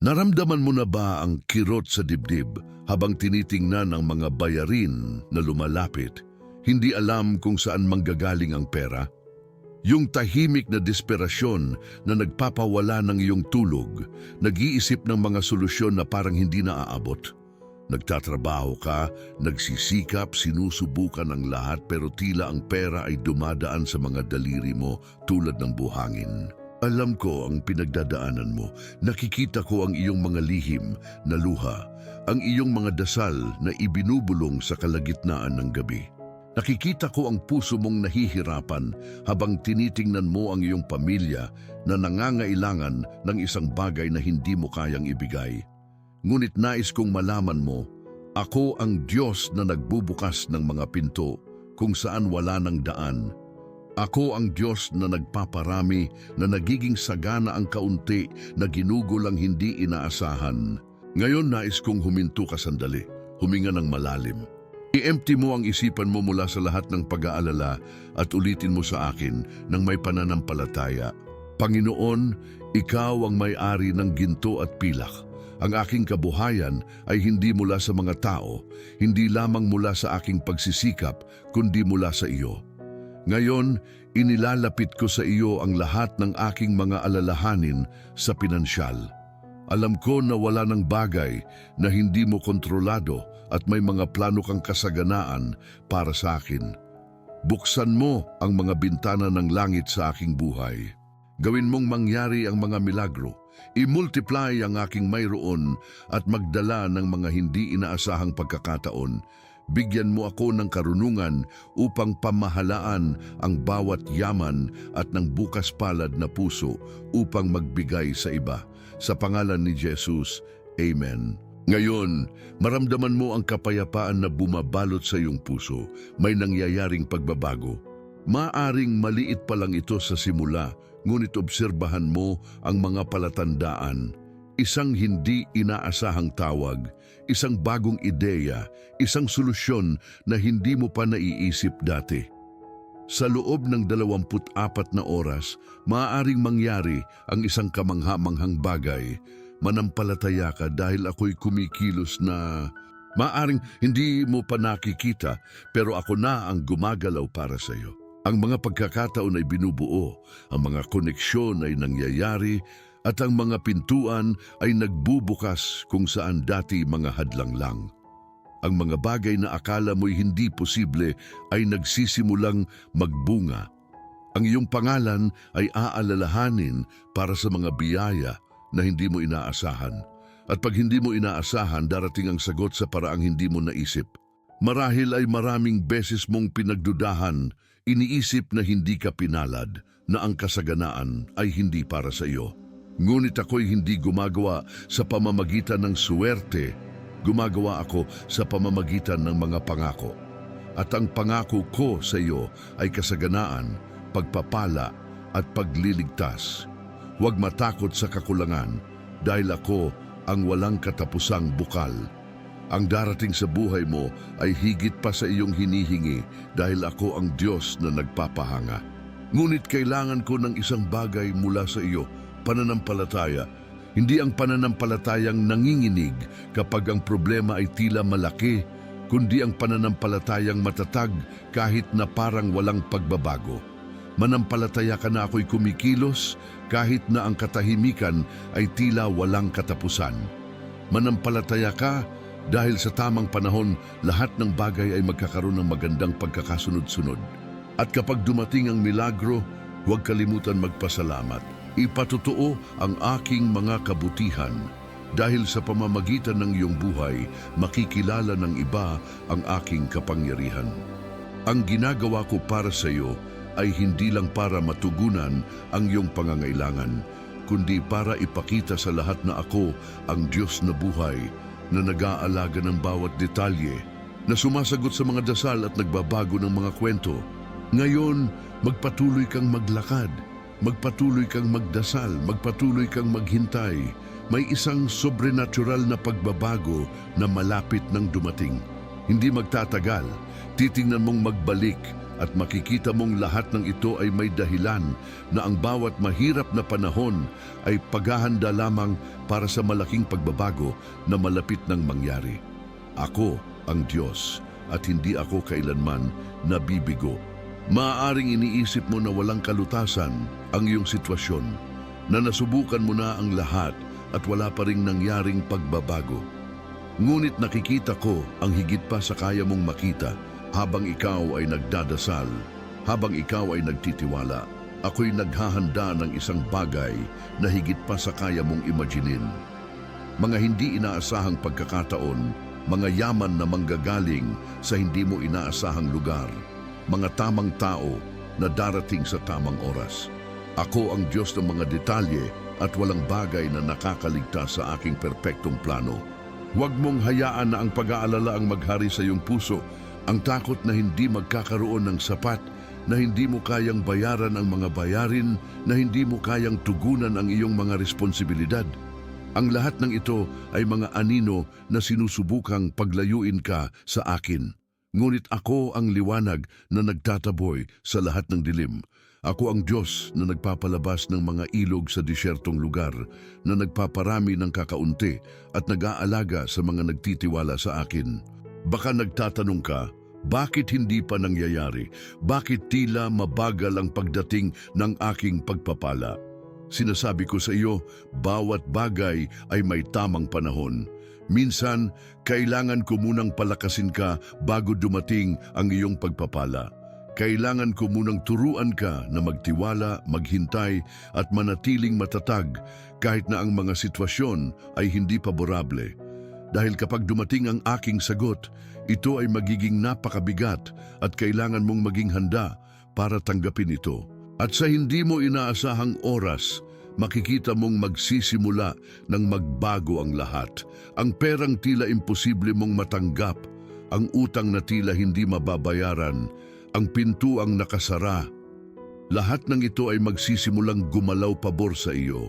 Naramdaman mo na ba ang kirot sa dibdib habang tinitingnan ang mga bayarin na lumalapit? Hindi alam kung saan manggagaling ang pera? Yung tahimik na desperasyon na nagpapawala ng iyong tulog, nag-iisip ng mga solusyon na parang hindi naaabot. Nagtatrabaho ka, nagsisikap, sinusubukan ang lahat pero tila ang pera ay dumadaan sa mga daliri mo tulad ng buhangin. Alam ko ang pinagdadaanan mo. Nakikita ko ang iyong mga lihim na luha, ang iyong mga dasal na ibinubulong sa kalagitnaan ng gabi. Nakikita ko ang puso mong nahihirapan habang tinitingnan mo ang iyong pamilya na nangangailangan ng isang bagay na hindi mo kayang ibigay. Ngunit nais kong malaman mo, ako ang Diyos na nagbubukas ng mga pinto kung saan wala ng daan. Ako ang Diyos na nagpaparami na nagiging sagana ang kaunti na ginugulang hindi inaasahan. Ngayon nais kong huminto ka sandali, huminga ng malalim. I-empty mo ang isipan mo mula sa lahat ng pag-aalala at ulitin mo sa akin ng may pananampalataya. Panginoon, Ikaw ang may-ari ng ginto at pilak. Ang aking kabuhayan ay hindi mula sa mga tao, hindi lamang mula sa aking pagsisikap, kundi mula sa iyo. Ngayon, inilalapit ko sa iyo ang lahat ng aking mga alalahanin sa pinansyal. Alam ko na wala ng bagay na hindi mo kontrolado at may mga plano kang kasaganaan para sa akin. Buksan mo ang mga bintana ng langit sa aking buhay. Gawin mong mangyari ang mga milagro. I-multiply ang aking mayroon at magdala ng mga hindi inaasahang pagkakataon. Bigyan mo ako ng karunungan upang pamahalaan ang bawat yaman at ng bukas palad na puso upang magbigay sa iba. Sa pangalan ni Jesus, Amen. Ngayon, maramdaman mo ang kapayapaan na bumabalot sa iyong puso. May nangyayaring pagbabago. Maaring maliit pa lang ito sa simula, ngunit obserbahan mo ang mga palatandaan. Isang hindi inaasahang tawag, isang bagong ideya, isang solusyon na hindi mo pa naiisip dati. Sa loob ng 24 na oras, maaaring mangyari ang isang kamangha-manghang bagay. Manampalataya ka dahil ako'y kumikilos na... Maaring hindi mo pa nakikita, pero ako na ang gumagalaw para sa iyo. Ang mga pagkakataon ay binubuo, ang mga koneksyon ay nangyayari, at ang mga pintuan ay nagbubukas kung saan dati mga hadlang lang. Ang mga bagay na akala mo'y hindi posible ay nagsisimulang magbunga. Ang iyong pangalan ay aalalahanin para sa mga biyaya na hindi mo inaasahan. At pag hindi mo inaasahan, darating ang sagot sa paraang hindi mo naisip. Marahil ay maraming beses mong pinagdudahan, iniisip na hindi ka pinalad, na ang kasaganaan ay hindi para sa iyo. Ngunit ako'y hindi gumagawa sa pamamagitan ng suwerte, gumagawa ako sa pamamagitan ng mga pangako. At ang pangako ko sa iyo ay kasaganaan, pagpapala at pagliligtas. Huwag matakot sa kakulangan dahil ako ang walang katapusang bukal. Ang darating sa buhay mo ay higit pa sa iyong hinihingi dahil ako ang Diyos na nagpapahanga. Ngunit kailangan ko ng isang bagay mula sa iyo, pananampalataya. Hindi ang pananampalatayang nanginginig kapag ang problema ay tila malaki, kundi ang pananampalatayang matatag kahit na parang walang pagbabago. Manampalataya ka na ako'y kumikilos kahit na ang katahimikan ay tila walang katapusan. Manampalataya ka dahil sa tamang panahon lahat ng bagay ay magkakaroon ng magandang pagkakasunod-sunod. At kapag dumating ang milagro, huwag kalimutan magpasalamat. Ipatotoo ang aking mga kabutihan dahil sa pamamagitan ng iyong buhay, makikilala ng iba ang aking kapangyarihan. Ang ginagawa ko para sa iyo ay hindi lang para matugunan ang iyong pangangailangan, kundi para ipakita sa lahat na ako ang Diyos na buhay na nag-aalaga ng bawat detalye, na sumasagot sa mga dasal at nagbabago ng mga kwento. Ngayon, magpatuloy kang maglakad, magpatuloy kang magdasal, magpatuloy kang maghintay. May isang sobrenatural na pagbabago na malapit ng dumating. Hindi magtatagal, titingnan mong magbalik At makikita mong lahat ng ito ay may dahilan na ang bawat mahirap na panahon ay paghahanda lamang para sa malaking pagbabago na malapit ng mangyari. Ako ang Diyos at hindi ako kailanman nabibigo. Maaaring iniisip mo na walang kalutasan ang iyong sitwasyon, na nasubukan mo na ang lahat at wala pa ring nangyaring pagbabago. Ngunit nakikita ko ang higit pa sa kaya mong makita habang ikaw ay nagdadasal, habang ikaw ay nagtitiwala. Ako'y naghahanda ng isang bagay na higit pa sa kaya mong imaginin. Mga hindi inaasahang pagkakataon, mga yaman na manggagaling sa hindi mo inaasahang lugar, mga tamang tao na darating sa tamang oras. Ako ang Diyos ng mga detalye at walang bagay na nakakaligtas sa aking perpektong plano. Huwag mong hayaan na ang pag-aalala ang maghari sa iyong puso, ang takot na hindi magkakaroon ng sapat, na hindi mo kayang bayaran ang mga bayarin, na hindi mo kayang tugunan ang iyong mga responsibilidad. Ang lahat ng ito ay mga anino na sinusubukang paglayuin ka sa akin. Ngunit ako ang liwanag na nagtataboy sa lahat ng dilim. Ako ang Diyos na nagpapalabas ng mga ilog sa disyertong lugar, na nagpaparami ng kakaunti at nag-aalaga sa mga nagtitiwala sa akin. Baka nagtatanong ka, bakit hindi pa nangyayari? Bakit tila mabagal ang pagdating ng aking pagpapala? Sinasabi ko sa iyo, bawat bagay ay may tamang panahon. Minsan, kailangan ko munang palakasin ka bago dumating ang iyong pagpapala. Kailangan ko munang turuan ka na magtiwala, maghintay at manatiling matatag kahit na ang mga sitwasyon ay hindi paborable. Dahil kapag dumating ang aking sagot, ito ay magiging napakabigat at kailangan mong maging handa para tanggapin ito. At sa hindi mo inaasahang oras, makikita mong magsisimula ng magbago ang lahat. Ang perang tila imposible mong matanggap, ang utang na tila hindi mababayaran, ang pintuang nakasara. Lahat ng ito ay magsisimulang gumalaw pabor sa iyo.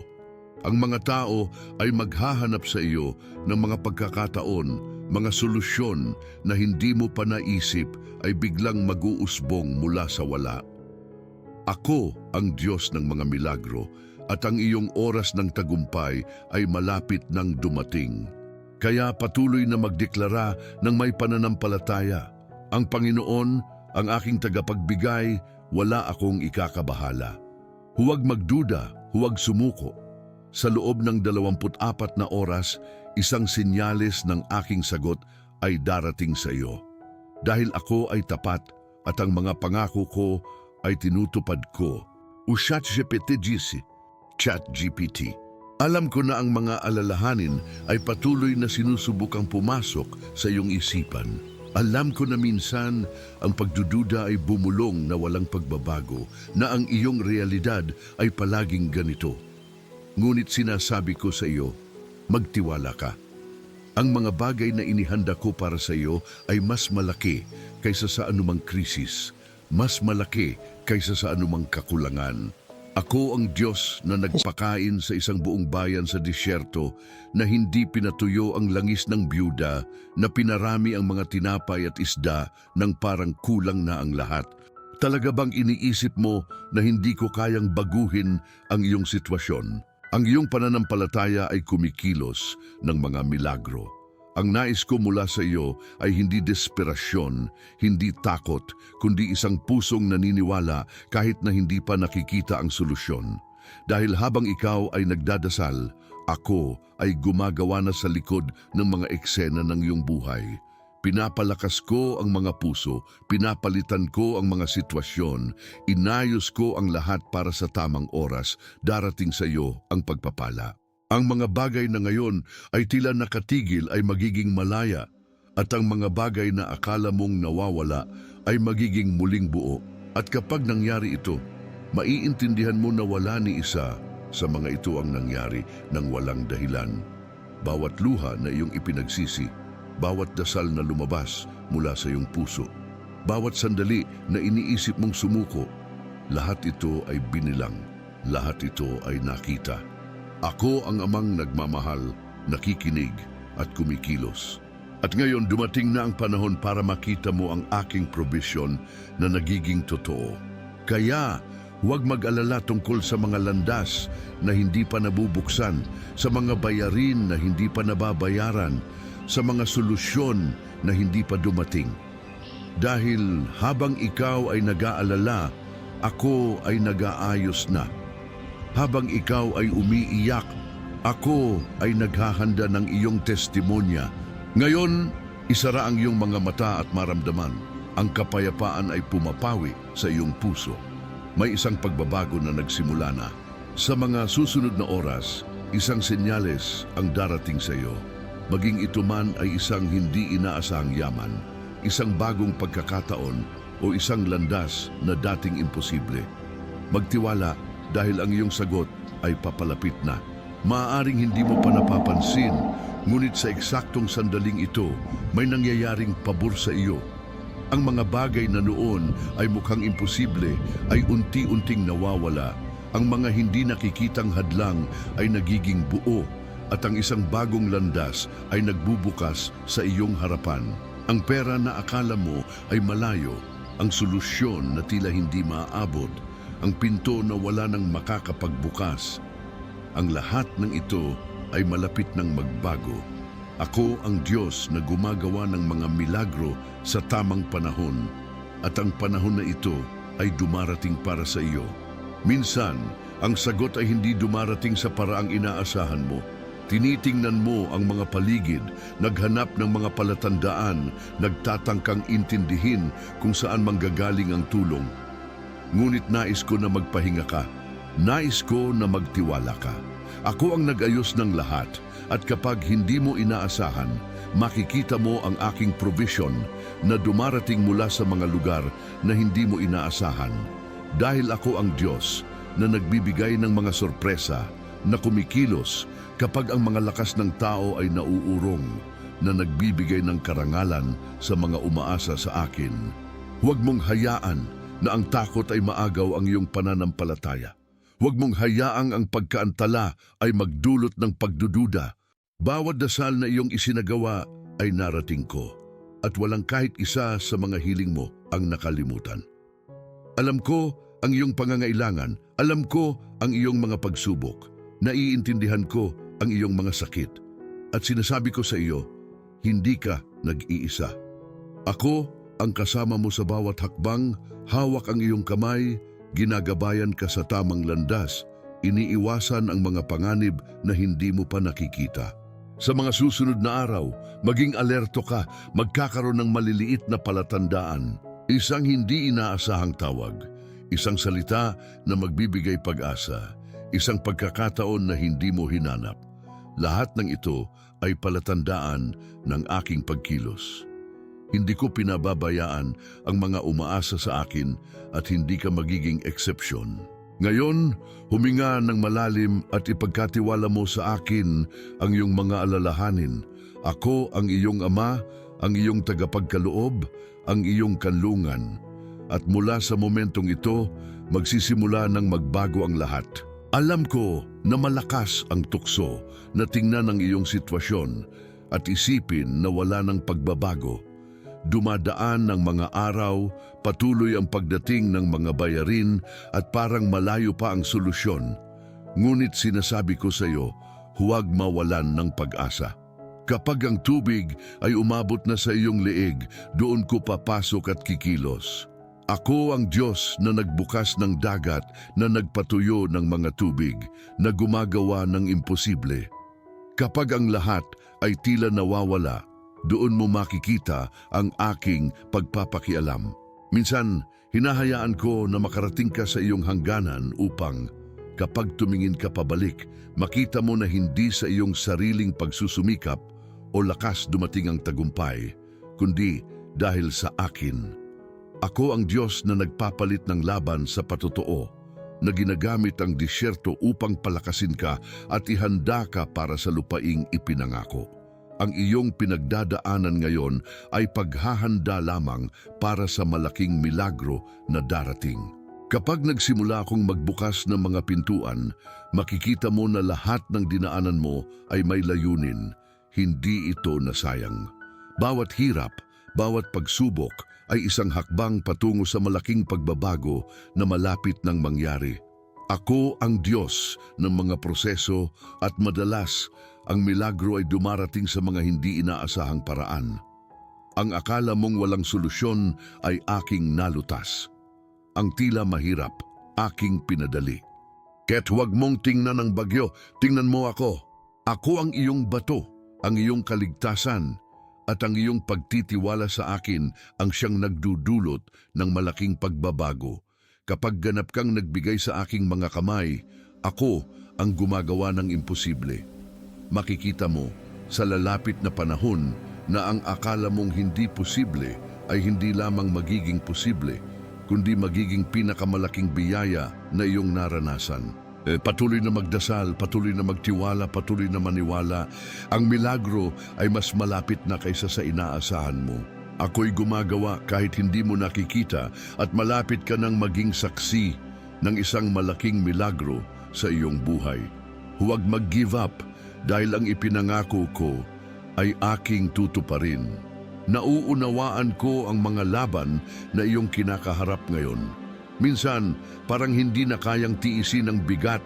Ang mga tao ay maghahanap sa iyo ng mga pagkakataon, mga solusyon na hindi mo pa naisip ay biglang mag-uusbong mula sa wala. Ako ang Diyos ng mga milagro at ang iyong oras ng tagumpay ay malapit nang dumating. Kaya patuloy na magdeklara ng may pananampalataya. Ang Panginoon, ang aking tagapagbigay, wala akong ikakabahala. Huwag magduda, huwag sumuko. Sa loob ng 24 na oras, isang sinyalis ng aking sagot ay darating sa iyo. Dahil ako ay tapat at ang mga pangako ko ay tinutupad ko. Ushat GPT GC, Chat GPT. Alam ko na ang mga alalahanin ay patuloy na sinusubukang pumasok sa iyong isipan. Alam ko na minsan ang pagdududa ay bumulong na walang pagbabago, na ang iyong realidad ay palaging ganito. Ngunit sinasabi ko sa iyo, magtiwala ka. Ang mga bagay na inihanda ko para sa iyo ay mas malaki kaysa sa anumang krisis, mas malaki kaysa sa anumang kakulangan. Ako ang Diyos na nagpakain sa isang buong bayan sa disyerto na hindi pinatuyo ang langis ng byuda, na pinarami ang mga tinapay at isda nang parang kulang na ang lahat. Talaga bang iniisip mo na hindi ko kayang baguhin ang iyong sitwasyon? Ang iyong pananampalataya ay kumikilos ng mga milagro. Ang nais ko mula sa iyo ay hindi desperasyon, hindi takot, kundi isang pusong naniniwala kahit na hindi pa nakikita ang solusyon. Dahil habang ikaw ay nagdadasal, ako ay gumagawa na sa likod ng mga eksena ng iyong buhay. Pinapalakas ko ang mga puso, pinapalitan ko ang mga sitwasyon, inayos ko ang lahat para sa tamang oras, darating sa iyo ang pagpapala. Ang mga bagay na ngayon ay tila nakatigil ay magiging malaya at ang mga bagay na akala mong nawawala ay magiging muling buo. At kapag nangyari ito, maiintindihan mo na wala ni isa sa mga ito ang nangyari ng walang dahilan. Bawat luha na iyong ipinagsisi, bawat dasal na lumabas mula sa iyong puso, bawat sandali na iniisip mong sumuko, lahat ito ay binilang, lahat ito ay nakita. Ako ang amang nagmamahal, nakikinig at kumikilos. At ngayon dumating na ang panahon para makita mo ang aking probisyon na nagiging totoo. Kaya huwag mag-alala tungkol sa mga landas na hindi pa nabubuksan, sa mga bayarin na hindi pa nababayaran, sa mga solusyon na hindi pa dumating. Dahil habang ikaw ay nag-aalala, ako ay nag-aayos na. Habang ikaw ay umiiyak, ako ay naghahanda ng iyong testimonya. Ngayon, isara ang iyong mga mata at maramdaman. Ang kapayapaan ay pumapawi sa iyong puso. May isang pagbabago na nagsimula na. Sa mga susunod na oras, isang senyales ang darating sa iyo. Maging ito man ay isang hindi inaasahang yaman, isang bagong pagkakataon o isang landas na dating imposible. Magtiwala dahil ang iyong sagot ay papalapit na. Maaaring hindi mo pa napapansin, ngunit sa eksaktong sandaling ito, may nangyayaring pabor sa iyo. Ang mga bagay na noon ay mukhang imposible ay unti-unting nawawala. Ang mga hindi nakikitang hadlang ay nagiging buo at ang isang bagong landas ay nagbubukas sa iyong harapan. Ang pera na akala mo ay malayo, ang solusyon na tila hindi maaabot, ang pinto na wala nang makakapagbukas. Ang lahat ng ito ay malapit ng magbago. Ako ang Diyos na gumagawa ng mga milagro sa tamang panahon at ang panahon na ito ay dumarating para sa iyo. Minsan, ang sagot ay hindi dumarating sa paraang inaasahan mo. Tinitingnan mo ang mga paligid, naghanap ng mga palatandaan, nagtatangkang intindihin kung saan manggagaling ang tulong. Ngunit nais ko na magpahinga ka. Nais ko na magtiwala ka. Ako ang nag-ayos ng lahat at kapag hindi mo inaasahan, makikita mo ang aking provision na dumarating mula sa mga lugar na hindi mo inaasahan. Dahil ako ang Diyos na nagbibigay ng mga sorpresa, na kumikilos kapag ang mga lakas ng tao ay nauurong, na nagbibigay ng karangalan sa mga umaasa sa akin. Huwag mong hayaan na ang takot ay maagaw ang iyong pananampalataya. Huwag mong hayaang ang pagkaantala ay magdulot ng pagdududa. Bawat dasal na iyong isinagawa ay narating ko at walang kahit isa sa mga hiling mo ang nakalimutan. Alam ko ang iyong pangangailangan, alam ko ang iyong mga pagsubok, naiintindihan ko ang iyong mga sakit. At sinasabi ko sa iyo, hindi ka nag-iisa. Ako ang kasama mo sa bawat hakbang, hawak ang iyong kamay, ginagabayan ka sa tamang landas, iniiwasan ang mga panganib na hindi mo pa nakikita. Sa mga susunod na araw, maging alerto ka, magkakaroon ng maliliit na palatandaan. Isang hindi inaasahang tawag, isang salita na magbibigay pag-asa, isang pagkakataon na hindi mo hinanap. Lahat ng ito ay palatandaan ng aking pagkilos. Hindi ko pinababayaan ang mga umaasa sa akin at hindi ka magiging eksepsyon. Ngayon, huminga ng malalim at ipagkatiwala mo sa akin ang iyong mga alalahanin. Ako ang iyong ama, ang iyong tagapagkaloob, ang iyong kanlungan. At mula sa momentong ito, magsisimula ng magbago ang lahat. Alam ko na malakas ang tukso na tingnan ang iyong sitwasyon at isipin na wala ng pagbabago. Dumadaan ng mga araw, patuloy ang pagdating ng mga bayarin at parang malayo pa ang solusyon. Ngunit sinasabi ko sa iyo, huwag mawalan ng pag-asa. Kapag ang tubig ay umabot na sa iyong leeg, doon ko papasok at kikilos. Ako ang Diyos na nagbukas ng dagat, na nagpatuyo ng mga tubig, na gumagawa ng imposible. Kapag ang lahat ay tila nawawala, doon mo makikita ang aking pagpapakialam. Minsan, hinahayaan ko na makarating ka sa iyong hangganan upang kapag tumingin ka pabalik, makita mo na hindi sa iyong sariling pagsusumikap o lakas dumating ang tagumpay, kundi dahil sa akin. Ako ang Diyos na nagpapalit ng laban sa patotoo, na ginagamit ang disyerto upang palakasin ka at ihanda ka para sa lupaing ipinangako. Ang iyong pinagdadaanan ngayon ay paghahanda lamang para sa malaking milagro na darating. Kapag nagsimula akong magbukas ng mga pintuan, makikita mo na lahat ng dinaanan mo ay may layunin, hindi ito nasayang. Bawat hirap, bawat pagsubok ay isang hakbang patungo sa malaking pagbabago na malapit ng mangyari. Ako ang Diyos ng mga proseso at madalas ang milagro ay dumarating sa mga hindi inaasahang paraan. Ang akala mong walang solusyon ay aking nalutas. Ang tila mahirap, aking pinadali. Kaya't huwag mong tingnan ang bagyo, tingnan mo ako. Ako ang iyong bato, ang iyong kaligtasan, at ang iyong pagtitiwala sa akin ang siyang nagdudulot ng malaking pagbabago. Kapag ganap kang nagbigay sa aking mga kamay, ako ang gumagawa ng imposible. Makikita mo sa lalapit na panahon na ang akala mong hindi posible ay hindi lamang magiging posible, kundi magiging pinakamalaking biyaya na iyong naranasan. Eh, patuloy na magdasal, patuloy na magtiwala, patuloy na maniwala. Ang milagro ay mas malapit na kaysa sa inaasahan mo. Ako'y gumagawa kahit hindi mo nakikita at malapit ka nang maging saksi ng isang malaking milagro sa iyong buhay. Huwag mag-give up dahil ang ipinangako ko ay aking tutuparin. Nauunawaan ko ang mga laban na iyong kinakaharap ngayon. Minsan, parang hindi na kayang tiisin ang bigat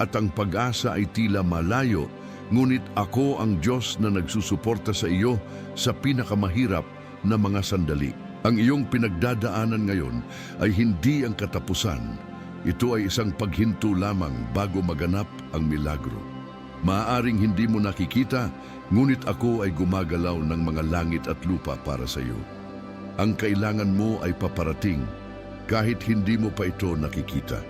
at ang pag-asa ay tila malayo, ngunit ako ang Diyos na nagsusuporta sa iyo sa pinakamahirap na mga sandali. Ang iyong pinagdadaanan ngayon ay hindi ang katapusan. Ito ay isang paghinto lamang bago maganap ang milagro. Maaaring hindi mo nakikita, ngunit ako ay gumagalaw ng mga langit at lupa para sa iyo. Ang kailangan mo ay paparating kahit hindi mo pa ito nakikita.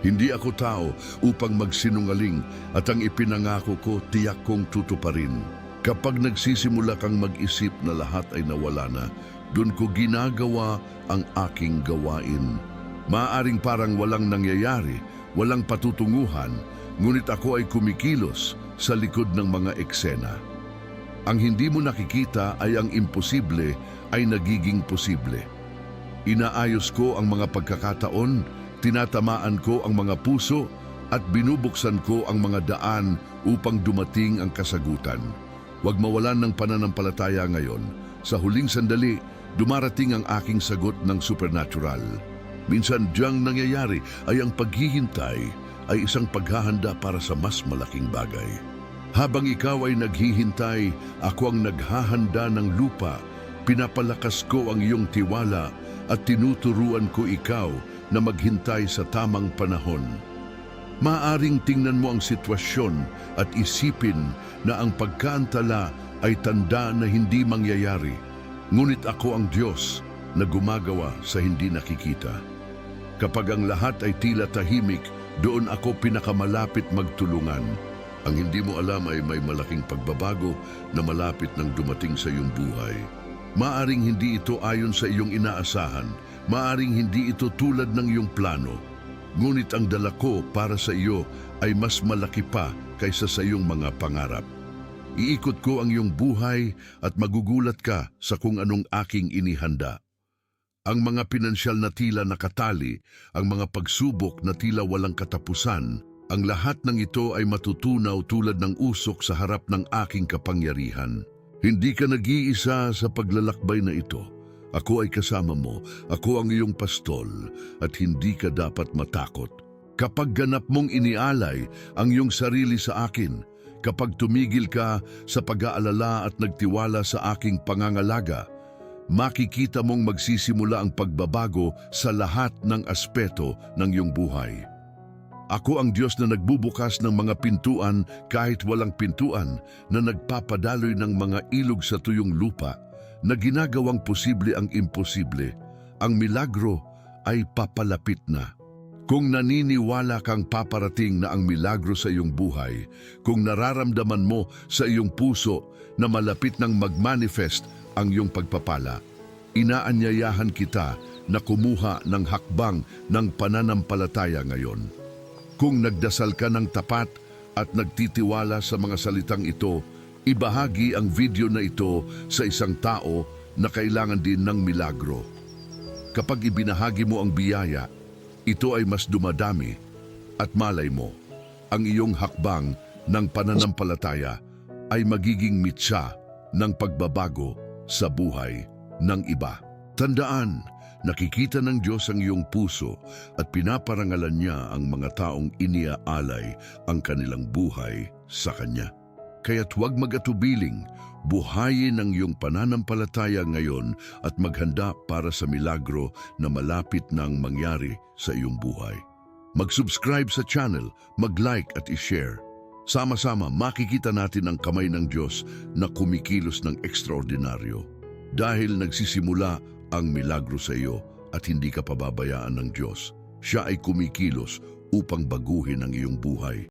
Hindi ako tao upang magsinungaling at ang ipinangako ko tiyak kong tutuparin. Kapag nagsisimula kang mag-isip na lahat ay nawala na, doon ko ginagawa ang aking gawain. Maaring parang walang nangyayari, walang patutunguhan, ngunit ako ay kumikilos sa likod ng mga eksena. Ang hindi mo nakikita ay ang imposible ay nagiging posible. Inaayos ko ang mga pagkakataon, tinatamaan ko ang mga puso at binubuksan ko ang mga daan upang dumating ang kasagutan. Huwag mawalan ng pananampalataya ngayon. Sa huling sandali, dumarating ang aking sagot ng supernatural. Minsan diyang nangyayari ay ang paghihintay ay isang paghahanda para sa mas malaking bagay. Habang ikaw ay naghihintay, ako ang naghahanda ng lupa. Pinapalakas ko ang iyong tiwala at tinuturuan ko ikaw na maghintay sa tamang panahon. Maaring tingnan mo ang sitwasyon at isipin na ang pagkaantala ay tanda na hindi mangyayari. Ngunit ako ang Diyos na gumagawa sa hindi nakikita. Kapag ang lahat ay tila tahimik, doon ako pinakamalapit magtulungan. Ang hindi mo alam ay may malaking pagbabago na malapit nang dumating sa iyong buhay. Maaring hindi ito ayon sa iyong inaasahan, maaring hindi ito tulad ng iyong plano. Ngunit ang dala ko para sa iyo ay mas malaki pa kaysa sa iyong mga pangarap. Iikot ko ang iyong buhay at magugulat ka sa kung anong aking inihanda. Ang mga pinansyal na tila nakatali, ang mga pagsubok na tila walang katapusan, ang lahat ng ito ay matutunaw tulad ng usok sa harap ng aking kapangyarihan. Hindi ka nag-iisa sa paglalakbay na ito. Ako ay kasama mo, ako ang iyong pastol, at hindi ka dapat matakot. Kapag ganap mong inialay ang iyong sarili sa akin, kapag tumigil ka sa pag-aalala at nagtiwala sa aking pangangalaga, makikita mong magsisimula ang pagbabago sa lahat ng aspeto ng iyong buhay. Ako ang Diyos na nagbubukas ng mga pintuan kahit walang pintuan, na nagpapadaloy ng mga ilog sa tuyong lupa, na ginagawang posible ang imposible. Ang milagro ay papalapit na. Kung naniniwala kang paparating na ang milagro sa iyong buhay, kung nararamdaman mo sa iyong puso na malapit nang mag-manifest ang iyong pagpapala, inaanyayahan kita na kumuha ng hakbang ng pananampalataya ngayon. Kung nagdasal ka ng tapat at nagtitiwala sa mga salitang ito, ibahagi ang video na ito sa isang tao na kailangan din ng milagro. Kapag ibinahagi mo ang biyaya, ito ay mas dumadami at malay mo, ang iyong hakbang ng pananampalataya ay magiging mitsa ng pagbabago sa buhay ng iba. Tandaan, nakikita ng Diyos ang iyong puso at pinaparangalan niya ang mga taong iniaalay ang kanilang buhay sa Kanya. Kaya't huwag mag-atubiling, buhayin ang iyong pananampalataya ngayon at maghanda para sa milagro na malapit nang mangyari sa iyong buhay. Mag-subscribe sa channel, mag-like at i-share. Sama-sama makikita natin ang kamay ng Diyos na kumikilos ng ekstraordinaryo. Dahil nagsisimula ang milagro sa iyo at hindi ka pababayaan ng Diyos. Siya ay kumikilos upang baguhin ang iyong buhay.